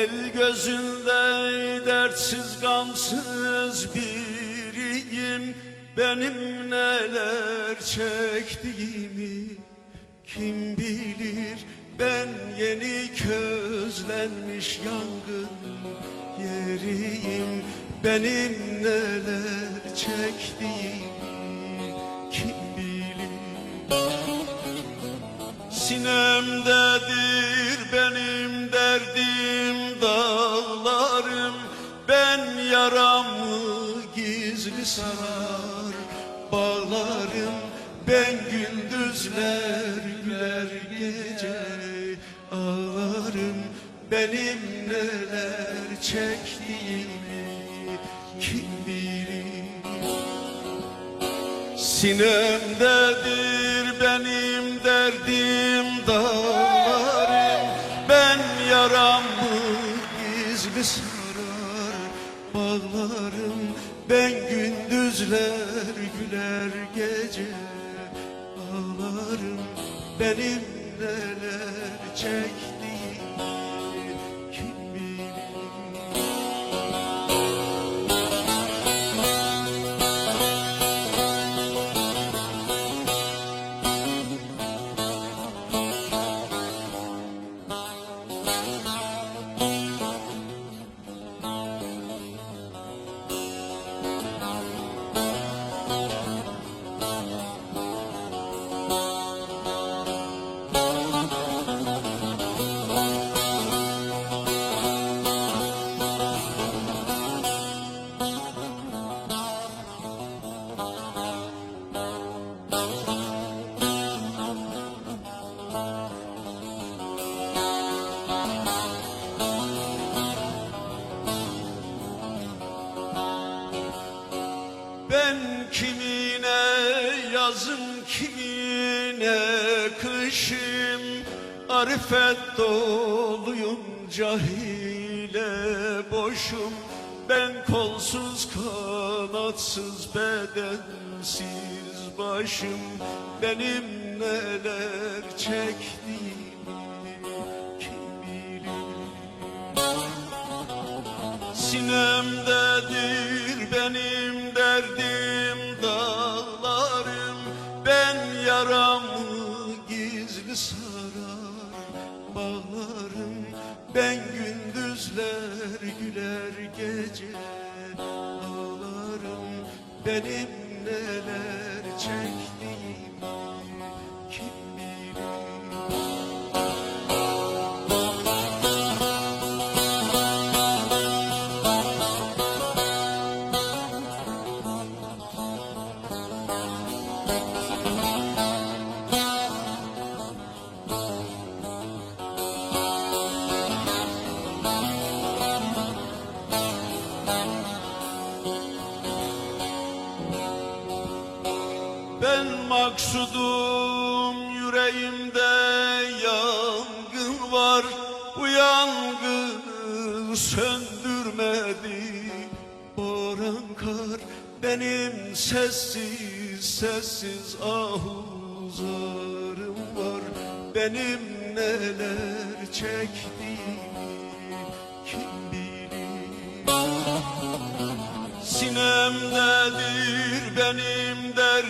El gözünde dertsiz gamsız biriyim. Benim neler çektiğimi kim bilir? Ben yeni közlenmiş yangın yeriyim. Benim neler çektiğimi kim bilir? Sinemdedir gizli sarar bağlarım Ben gündüzler güler gece ağlarım. Benim neler çektiğimi kim bilir? Sinemdedir gündüzler güler gece ağlarım Benim neler çektiğimi kimine kışım Arifet doluyum cahile boşum. Ben kolsuz kanatsız bedensiz başım. Benim neler çektiğimi kim bilir. Sinemdedir benim derdim sarar bağlarım Ben gündüzler güler gece. Ağlarım Benim neler çektiğimi Ben maksudum yüreğimde yangın var. Bu yangını söndürmedi. Boran kar benim sessiz sessiz ahuzarım var. Benim neler çektiğimi kim bilir? Sinemdedir benim derdim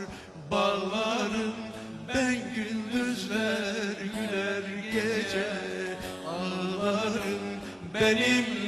Benim